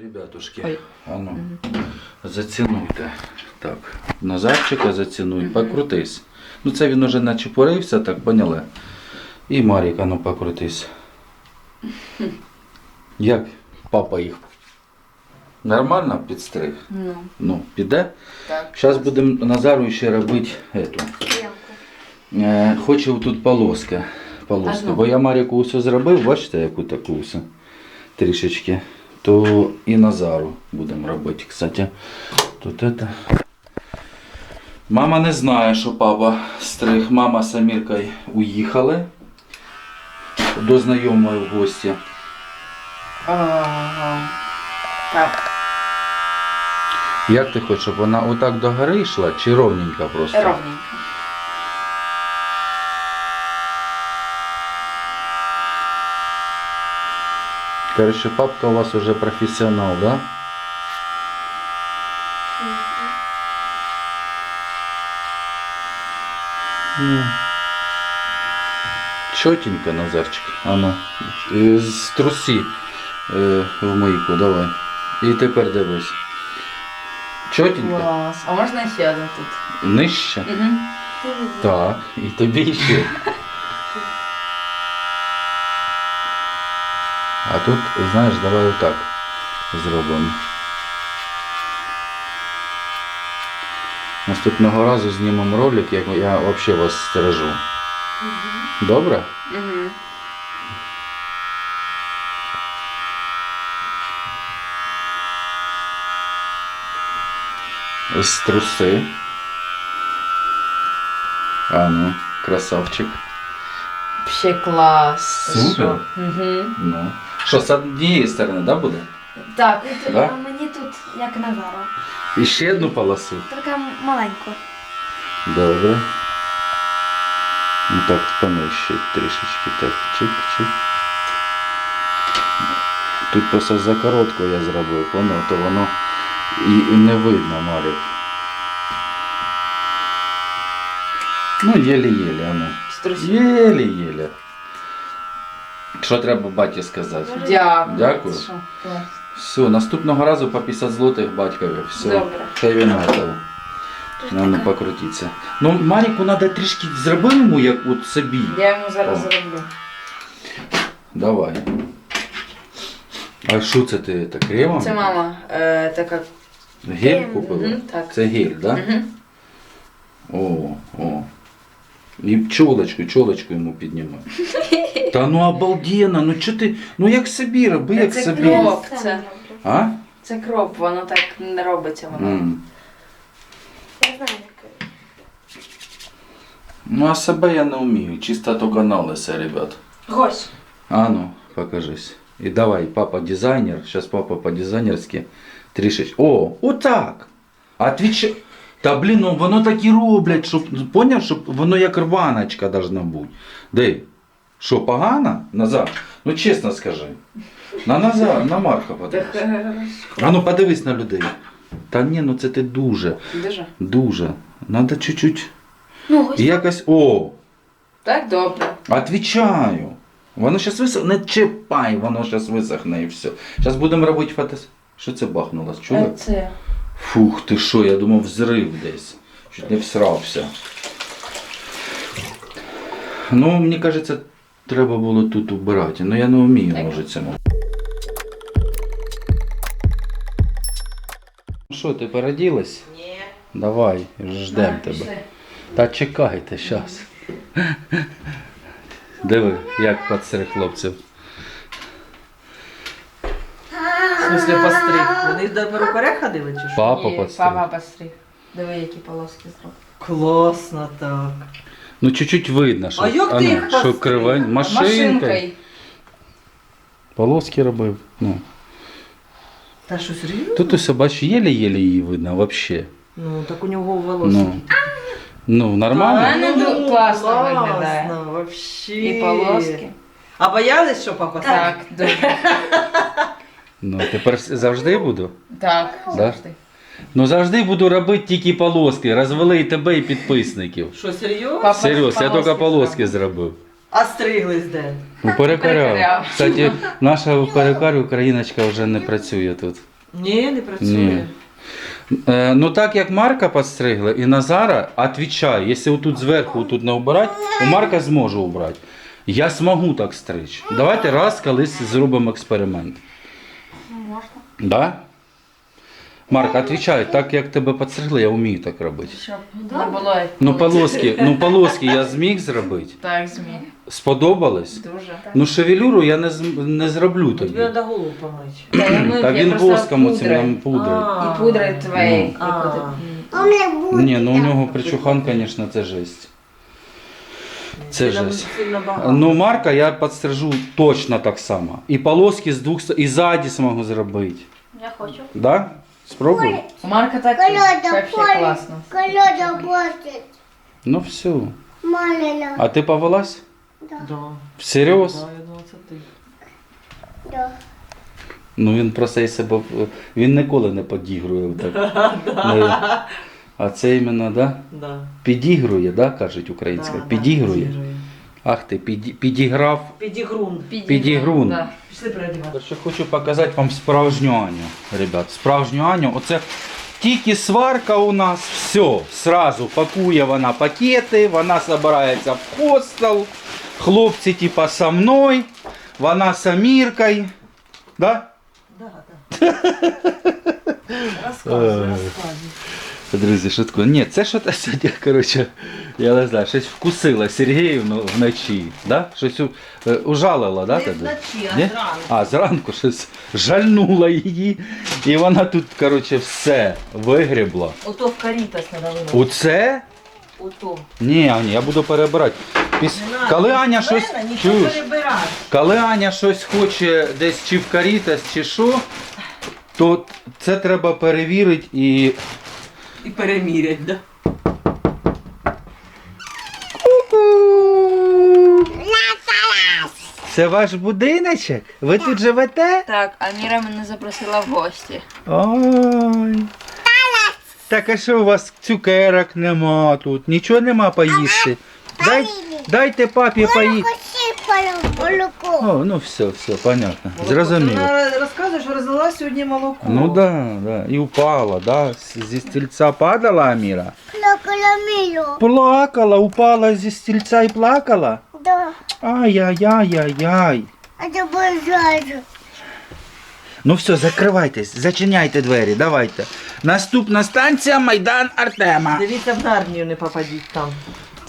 Ребятушки, Ой. а ну, зацінуйте. Так, Назарчика зацінуй, покрутись. Ну це він уже начепурився, так поняли. І Марік, а ну покрутись. Як папа їх? Нормально підстриг? Ну, Ну, піде. так. Зараз будемо Назару ще робити ету. Е, хочу тут полоска. полоска. Бо я Маріку усе зробив, бачите, яку таку усе трішечки. То і Назару будемо робити. Кстати, тут это. Мама не знає, що папа стриг. Мама з Аміркою уїхали до знайомої в гості. Ага. Так, Як ти хочеш, щоб вона отак до гори йшла чи ровненько просто? ровненько. Короче, папка у вас уже профессионал, да? Чотенько, Назарчик. А ну, з труси е, в мийку, давай. І тепер дивись. Чотенько? Клас. А можна ще один тут? Нижче? Угу. Так, і тобі ще. А тут, знаєш, давай отак зробимо. Наступного разу знімемо ролик, як я взагалі вас стережу. Добре? Угу. З труси. А ну, красавчик. Ще клас. Супер. Угу. Ну. Що, з однієї сторони, да, буде? Так. Да? А мені тут як Назара. І ще одну полосу. Тільки маленьку. Добре. Ну так, понижче трішечки. Так, чик-чик. Тут просто за коротко я зробив, воно, то воно і і не видно, Марік. Ну, єлі-єлі, а ну. Струсі. Єлі-єлі. Що треба баті сказати? Дякую. Дякую. Що? Все, наступного разу по 50 злотих батькові. Все. Добре. Heavy metal. Надо покрутитися. Ну, Маріку треба трішки зроби йому, як от собі. Я йому зараз О. зроблю. Давай. А що це ти? Це кремом? Це мама е, така. Гель купила? мгм, так. Це гель, так? Да? Угу. О, о. І чолочку, чолочку йому піднімай. Та ну обалденно, ну чо ти, ну як собі, роби, як Це собі. кроп. це. А? Це кроп, воно так не робиться воно. М. Я знаю, як. Ну а себе я не вмію, чисто тільки на лисе, ребят. Гось. А ну, покажись. І давай, папа дизайнер. Сейчас папа по-дизайнерськи трішечки. О, отак. Отвіч... Та блін, ну воно так і роблять, щоб поняв, щоб воно як рваночка должна бути. Де? Що, погано? Назар? Ну чесно скажи. На Назар, на Марка подивись. А ну подивись на людей. Та ні, ну це ти дуже, Дуже. дуже. Надо чуть-чуть. Ну, ось якось. О! Так, добре. Отвічаю. Воно зараз висохне. Не чіпай, воно зараз висохне і все. Зараз будемо робити фото. Що це бахнуло? Чули? Це. Фух, ти що, я думав взрив десь. Чуть не всрався. Ну, мені кажеться, треба було тут убирати. Ну я не вмію, може, цьому. Ну що, ти переділась? Ні. Давай, ждем тебе. Та чекайте, щас. Диви, як подстриг хлопців. В смысле постриг? Вони до перукаря ходили чи що? Папа Ні. Папа постриг. Диви, які полоски зробив. Класно так. Ну, чуть-чуть видно, що, А як ти ну, їх що постриг? кривень. Машинкою. Машинкою. Полоски робив. Ну. Та що серйозно? Тут усе бачиш, єлі-єлі її видно вообще. Ну так у нього волосся. Ну, ну нормально. А, ну, класно виглядає. Класно, вообще. І полоски. А боялись, що папа Так, дуже. Ну, тепер завжди буду. Так, Да? завжди. Ну завжди буду робити тільки полоски. Розвели і тебе, і підписників. Що серйозно? Серйозно, я тільки полоски зробив. А стриглись де? У перекаря. Перекаря. Кстати, наша перекар Україночка вже не працює тут. Ні, не працює. Ні. Е, ну так як Марка підстригли і Назара, отвечаю, якщо тут зверху тут не убирати, у Марка зможу убрати. Я зможу так стричь. Давайте раз колись зробимо експеримент. Да? Марк, отвечай, так як тебе підстригли, я вмію так робити. Щоб не було як Ну полоски, ну полоски я зміг зробити. Так, змій. Сподобались? Дуже. Ну шевелюру я не, з- не зроблю Тобі тобі. треба голову помити. Та, я мив, Та я він просто воском оцим пудрою. нам пудрою. А. І пудри твої. А. як от- А. Ні, ну у нього причухан, звісно, це жесть. Це жесть. Ну, Марка я підстрижу точно так само. І полоски з двох і ззаді зможу зробити. Я хочу. Да? Спробуй? Марка так вообще класно. Коляда хочет. Ну все. Малина. А ти повелась? Да. Всерйоз? Да, я думала, це ти. Да. Ну він просто і себе. Він ніколи не підігрує. Так. А це іменно, да? Да. Підігрує, да, кажуть українська. Да, да, Підігрує. Ах ти, піді- підіграв. Підігрун. Підігрун. Да. Пішли переодівати. Короче, хочу показати вам справжню Аню, ребят. Справжню Аню. Оце тільки сварка у нас, все, сразу пакує вона пакети, вона збирається в хостел. Хлопці, типа, со мною, вона з Аміркою. Да? Да, да. Розказуй, розказуй. Друзі, шутку. Ні, це що то сьогодні, коротше, я не знаю, щось вкусила Сергіївну вночі. Да? Щось у- е, ужалила, да, Не тебе? вночі, а Ні? зранку. А, зранку щось жальнула її. І вона тут, коротше, все вигрібла. Ото в карітас виносити. Оце? Ото. Ні, Аня, я буду перебирати. Піс... Не надо. Коли Аня щось. Нічого Чуєш? перебирати. Коли Аня щось хоче десь чи в карітас, чи що, то це треба перевірити і. І перемірять, да? Це ваш будиночок? Ви тут живете? Так, Аміра мене запросила в гості. Ой. Так а що у вас цукерок нема тут? Нічого нема поїсти. Дай, дайте папі поїсти. О, ну все, все, понятно. Зрозуміло. Вона розказує, що розлила сьогодні молоко. Ну да, да. І упала, да. З- Зі стільця падала Аміра. Плакала упала зі стільця і плакала. Да. Ай-яй-яй-яй-яй. А це бажаю. Ну все, закривайтесь, зачиняйте двері, давайте. Наступна станція Майдан Артема. Дивіться, в армію не попадіть там.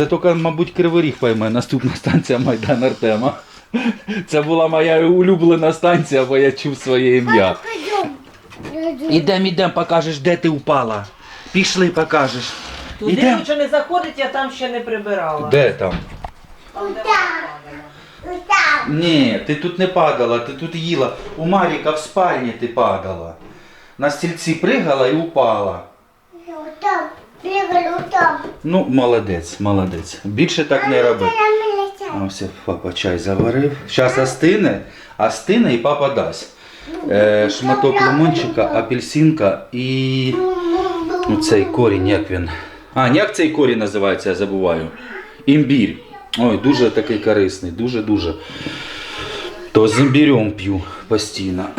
Це тільки, мабуть, Кривий Ріг пойме наступна станція Майдан Артема. Це була моя улюблена станція, бо я чув своє ім'я. Ідем, ідем, покажеш, де ти упала. Пішли, покажеш. Туди Ідем. лучше не заходить, я там ще не прибирала. Де там? Там, де Там. Там. Ні, ти тут не падала, ти тут їла. У Маріка в спальні ти падала. На стільці пригала і упала. Ну, Там. Бігали там. Ну, молодець, молодець. Більше так не роби. Там Ось папа чай заварив. Зараз остине, остине і папа дасть. Е, шматок лимончика, апельсинка і ну, цей корінь, як він. А, як цей корінь називається, я забуваю. Імбір. Ой, дуже такий корисний, дуже-дуже. То з імбірем п'ю постійно.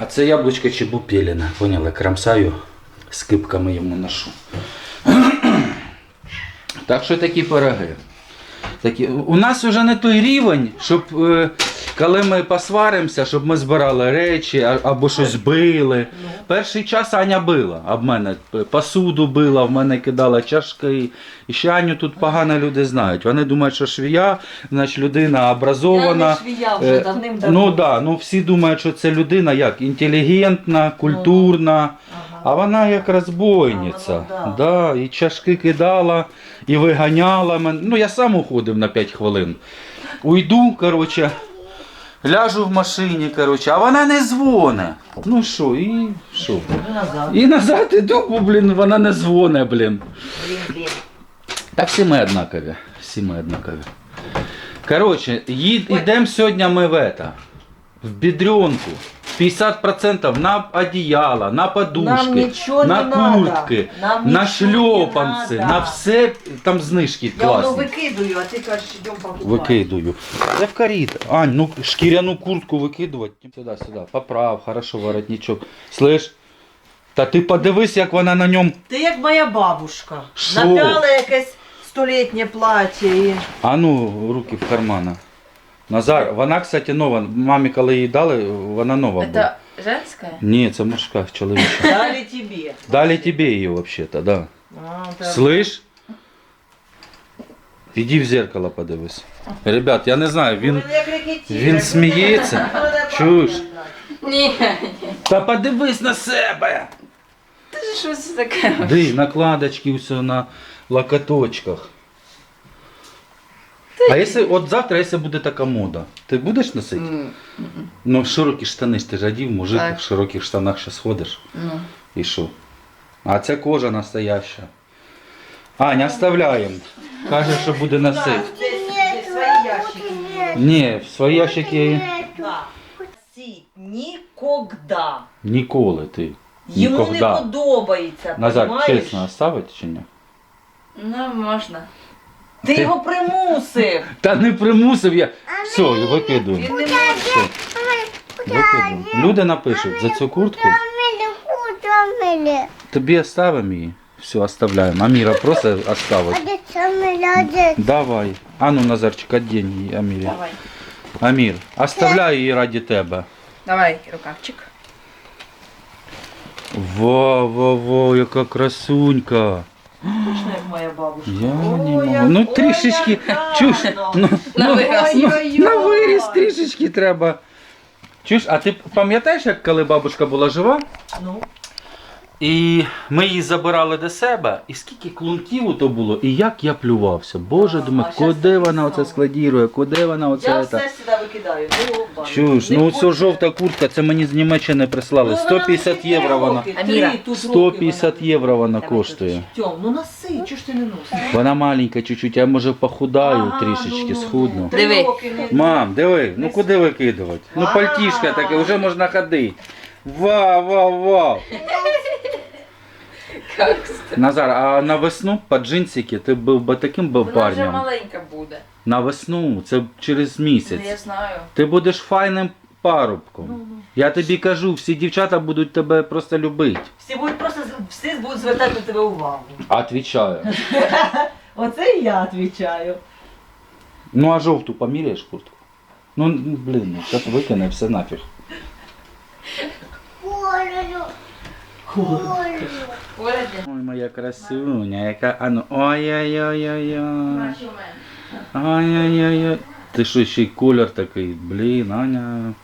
А це яблучко чебупеліна. Поняли, крамсаю, з кипками йому ношу. Так що такі пироги. Такі. У нас вже не той рівень, щоб е, коли ми посваримося, щоб ми збирали речі або щось били. Перший час Аня била, а в мене посуду била, в мене кидала чашки. І ще Аню тут погано люди знають. Вони думають, що швія, значить людина образована. Я не швія вже Е, давним-давно. Ну да, ну всі думають, що це людина як інтелігентна, культурна. А вона як розбойниця. А, да. і чашки кидала, і виганяла мене. Ну, я сам уходив на 5 хвилин. Уйду, коротше, ляжу в машині, коротше, а вона не дзвоне. Ну що, і що? І назад іду, бо, блін, вона не дзвоне, блін. Блін. Всі ми однакові. Всі ми однакові. Коротше, їд, ідемо сьогодні ми в это, в Бідрюнку. 50% на одеяло, на подушки, Нам на не надо. куртки, Нам на нічого не шльопанці, надо. на все там знижки Я воно класні. викидую, а ти кажеш, йдемо покупати. Викидую. Я в коридор. Ань, ну шкіряну куртку викидувати. Сюди, сюди. Поправ, хорошо, воротничок. Слышь? Та ти подивись, як вона на ньому. Ти як моя бабушка. Що? Напяла якесь столітнє плаття і... А ну, руки в кармана. Назар, вона, кстати, нова. Мамі, коли їй дали, вона нова була. Это женская? Ні, це мужська, чоловіча. Далі тобі. Дали тебе її, вообще-то, да. А, так. Слышь? Іди в зеркало подивись. Ребят, я не знаю, він. Він сміється. Чуєш? Ні. Та подивись на себе! Це ж щось таке. Ди, накладочки все на локоточках. А якщо, от завтра, якщо буде така мода, ти будеш носити? М, Ну, широкі штани ж ти ж одів, мужик Так. в широких штанах ще сходиш. Ну. І що? А це кожа настояща. Аня, оставляємо. Каже, що буде носити. Десь десь свої ящики. Ні, в свої ящики Да. Сі, Нікогда. ніколи ти. Йому не Нікогда. подобається, Назар, понімаєш? чесно, оставити чи ні? Ну, можна. Ти його примусив. Та не примусив я. Все, викидую. Він не може. Викидую. Люди напишуть за цю куртку. Тобі оставимо її. Все, оставляємо. Аміра просто оставить. Давай. А ну, Назарчик, одінь її, Амірі. Давай. Амір, оставляю її раді тебе. Давай, рукавчик. Во, во, во, яка красунька. Точно як моя бабушка. Я Ой, не можу. як- Ну ой, трішечки, як чуш, гарно. ну, На ну, вираз. ну, Ой-ой-ой. на виріс трішечки треба. Чуєш, а ти пам'ятаєш, як коли бабушка була жива? Ну, І ми її забирали до себе, і скільки клунків то було, і як я плювався. Боже, думаю, куди вона оце складірує, куди вона оце. я це? все сюди викидаю. Ну. Чуєш, ну хочу. ця жовта куртка, це мені з Німеччини прислали. Ну, вона 150 євро вона. роки, Аміра, три тут роки 150 євро вона коштує. Тьом, ну носи, чого ж ти не носиш? Вона маленька чуть-чуть, я може похудаю трішечки, ну, ну, схудну. ну. Диви. Мам, диви, ну куди викидувати? Ну пальтішка таке, вже можна ходити. Вау, вау, вау. Назар, а на весну по джинсики ти був би таким би Вона вже парнем? маленька буде. На весну, це через Ну, я місяць. знаю. Ти будеш файним парубком. Ну, ну. Я тобі кажу, всі дівчата будуть тебе просто любити. Всі будуть просто всі будуть звертати на тебе увагу. Отвічаю. Оце і я відповідаю. Ну а жовту поміряєш куртку? Ну, блін, ну зараз викине все нафіг. Ой, моя красуня, яка. А ну. Ой-ой-ой-ой-ой. Ой-ой-ой. Ти що ще й колір такий, блін, Аня.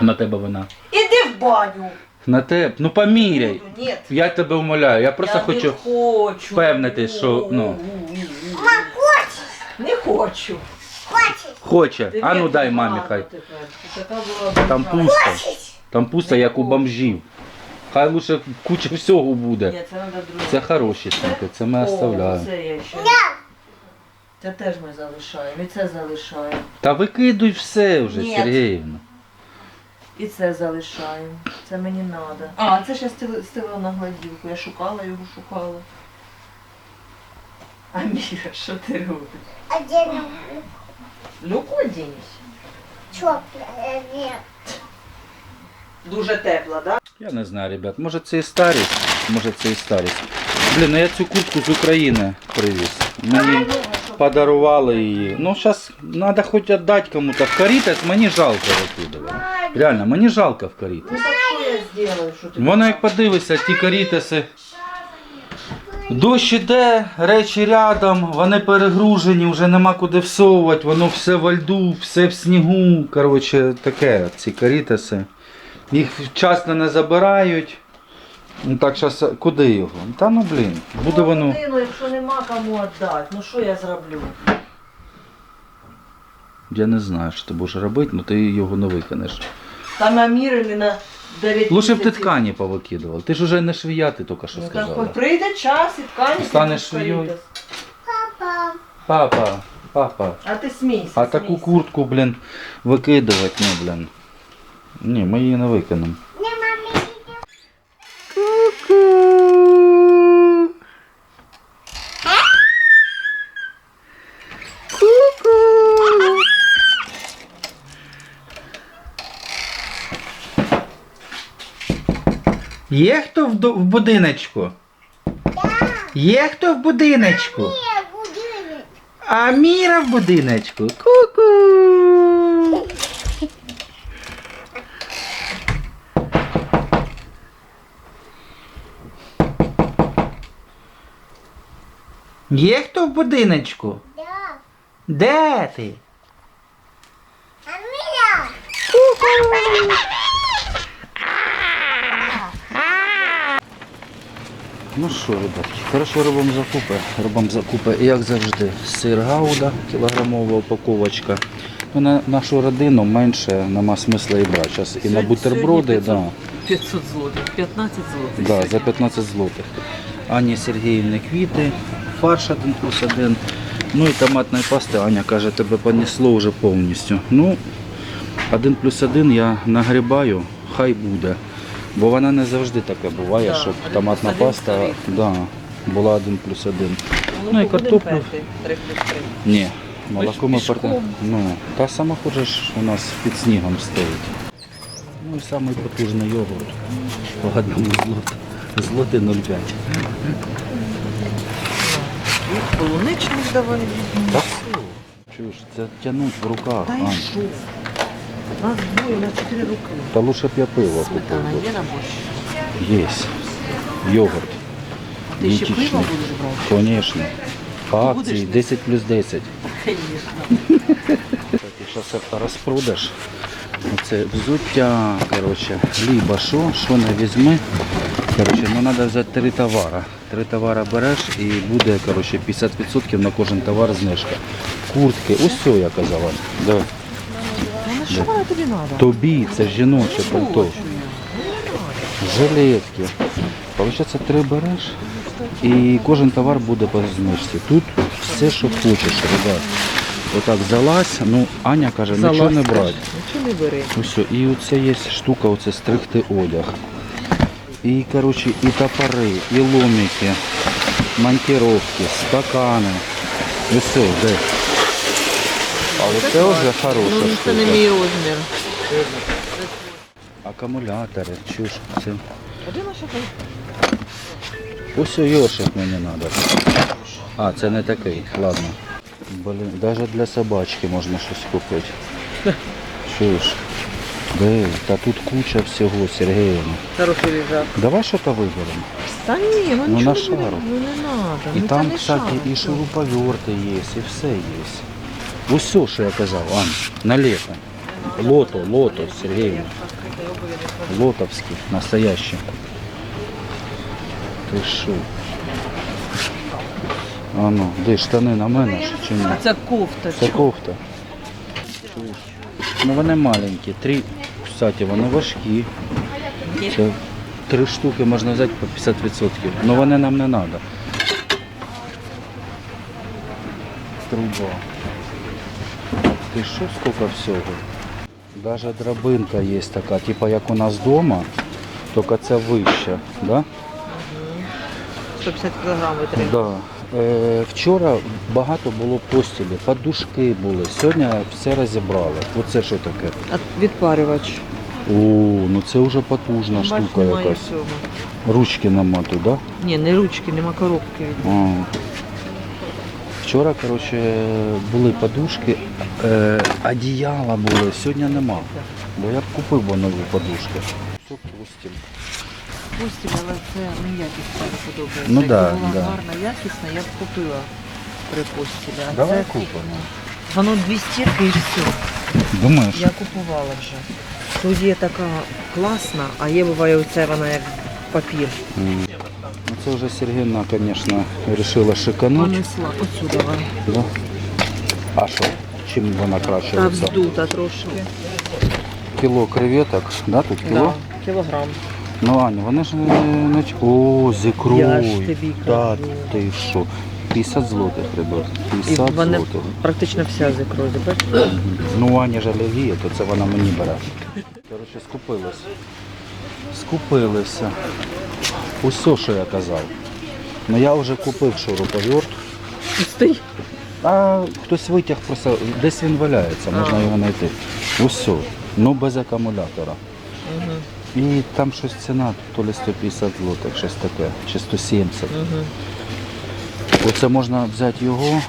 На тебе вона. Іди в баню. На тебе. Ну поміряй. Ні. Я тебе умоляю, я просто я хочу. не хочу. впевнитись, що, ну. Мам, хочешь? Не хочу. Хочешь? Хоче. Ти А ну дай мамі хай. тепер. Ти така була Там пусто. Хочешь? Там пусто, як у бомжів. Хай лучше куча всього буде. Ні, це треба друге. Це хороші сумки, це ми оставляємо. Це я ще. Це теж ми залишаємо. І це залишаємо. Та викидуй все вже, Ні. Сергіївна. І це залишаємо. Це мені треба. А, це я стили- стелила на гладівку. Я шукала його, шукала. Аміра, що ти робиш? Одену Люку одінеш? теплое, нет. Дуже тепла, так? Я не знаю, ребят, може це і старість, може це і старість. Блін, ну я цю куртку з України привіз. Мені подарували її. Ну зараз треба хоч віддати кому-то. В Карітас мені жалко викидувати. Реально, мені жалко в ти? Воно як подивишся, ті карітаси. Дощ іде, речі рядом, вони перегружені, вже нема куди всовувати, воно все во льду, все в снігу. Коротше, таке, ці карітаси. Їх вчасно не забирають. Ну так зараз, куди його? Та ну блін, буде воно. Людину, якщо нема кому віддати, ну що я зроблю? Я не знаю, що ти будеш робити, але ти його не викинеш. Там намірили на 9 Лучше б ти місяців. ткані повикидував. Ти ж уже не швія, ти тільки що Ну, так сказала. хоч прийде час і ткані. Станеш підуть швією? карітас. Папа, Папа, папа. А ти смійся. А таку смійся. куртку, блін, викидувати, ну, блін. Ні, ми її не викинемо. Є хто в, в будиночку? Є хто в будиночку? А Міра в будиночку. Ку-ку. Є хто в будиночку? Да. Де ти? А. Ну що, ребятки, коротше робимо закупи. Робимо закупи, як завжди, сир гауда, кілограмова упаковочка. Ну, на нашу родину менше нема смисла і брати. Зараз і на бутерброди, сьогодні да, 500 злотих, 15 злотих. да, за 15 злотих. Ані Сергіївни квіти, фарш один плюс один. Ну і томатної пасти, Аня каже, тебе понесло вже повністю. Ну, один плюс один я нагрібаю, хай буде. Бо вона не завжди таке буває, Да, щоб томатна паста да, була один плюс один. Ну, і картоплю. три плюс три. Ні, молоко ми порта. Ну, та сама ходиш у нас під снігом стоїть. Ну і самий потужний йогурт. По одному злоту. Злоти 0,5. І полуничник давай. візьмемо. Так? Чуєш, це тянуть в руках. Та й що? Нас двоє на чотири руки. Та лучше б я пиво Сметана купив. є на борщ? Є. Йогурт. Ти ще пиво будеш брати? Звісно. По акції 10 плюс 10. Звісно. Зараз це розпродаж. Це взуття, коротше, либо що, що не візьми. Коротше, ну треба взяти три товари. Три товари береш і буде коротше, 50% на кожен товар знижка. Куртки, ось все я казала. Давай. Ну що вона тобі треба? Тобі, це жіноче пальто. Жилетки. Получається, три береш і кожен товар буде по знижці. Тут все, що хочеш, ребят. Отак залазь, ну Аня каже, нічого не брати. Нічого не бери. Ось, і оце є штука, оце стригти одяг. І, коротше, і топори, і ломики, монтировки, стакани. І все, де. Але це вже хороша Ну, це не штука. мій розмір. Акумулятори, чуш, це. А де наша там? Ось йошик мені треба. А, це не такий, ладно. Блін, навіть для собачки можна щось купити. Чуєш? Де? Та тут куча всього, Сергіївна. Хороший лежак. Давай щось виберемо. Та ні, ну, Ну, нічого на не шару. беремо, Ну не треба. І ну, там, це не кстати, шар, і це. шуруповерти є, і все є. Все, що я казав, Ань, на лето. Лото, лото, Сергіївна. Лотовські, настоящі. Ти що? А ну, де штани на мене ж чи ні? Це кофта. Це кофта. Ну вони маленькі. Три, кстати, вони важкі. Це три штуки можна взяти по 50%. Ну вони нам не треба. Труба. Ти що скільки всього? Даже драбинка є така, типа як у нас вдома, тільки це вища. Да? 150 кг витримує. Да. Е, вчора багато було постілі, подушки були. Сьогодні все розібрали. Оце що таке? А відпарювач. О, ну це вже потужна Бач, штука немає якась. цього. Ручки нема тут, да? Ні, не ручки, нема коробки. А. Вчора, коротше, були подушки, е, одіяла були, сьогодні нема. Бо я б купив нові подушки. Все пустим. Пустимо, але це не якість не подобається. Ну Якби да, була да. гарна, якісна, я б купила при постілі. А Давай це купимо. воно дві стірки і все. Думаєш? Я купувала вже. Тут є така класна, а є буває оце вона як папір. Ну, це вже Сергійна, звісно, вирішила шикануть. Понесла. Оцю давай. Да? А що? Чим вона краще? Та вздута трошки. Кіло креветок, да, тут кіло? Да, кілограм. Ну, Аня, вони ж не... О, з ікрою. Я ж тобі Та кажу. ти що? 50 злотих, ребят. І 50 вона злотих. практично вся з ікрою, бачиш? Ну, у Ані ж алергія, то це вона мені бере. Коротше, скупились. Скупилися. Усе, що я казав. Ну я вже купив шуруповерт. Пустий. А хтось витяг просто, десь він валяється, можна А. його знайти. Усе. Ну без акумулятора. І там щось ціна, то ли 150 злотих, щось таке, чи 170. Угу. Оце можна взяти його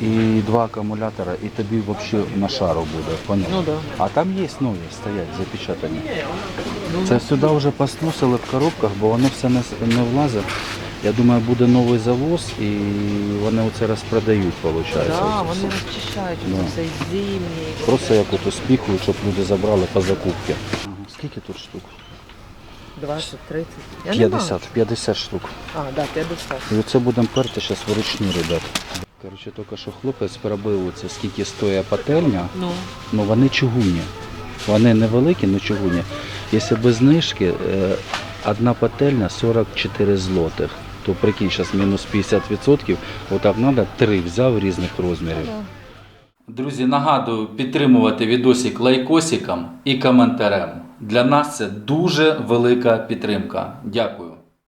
і два акумулятора, і тобі взагалі на шару буде. Ну да. А там є нові, стоять, запечатані. Це сюди вже пострусили в коробках, бо воно все не, не влазить. Я думаю, буде новий завоз і вони оце розпродають, виходить. Да, вони розчищають Да. цей зимній. Просто як ото спіхують, щоб люди забрали по закупці. Скільки тут штук? 20, 30. Я не 50, знаю. 50 штук. А, да, 50. І оце будемо перти зараз вручну, ребят. Коротше, тільки що хлопець пробив оце, скільки стоїть пательня. Ну, Ну вони чугунні. Вони невеликі, але чугунні. Якщо без знижки, е, одна пательня 44 злотих. То прикинь, зараз мінус 50%, отак треба три взяв різних розмірів. Друзі, нагадую підтримувати відосик лайкосиком і коментарем. Для нас це дуже велика підтримка. Дякую.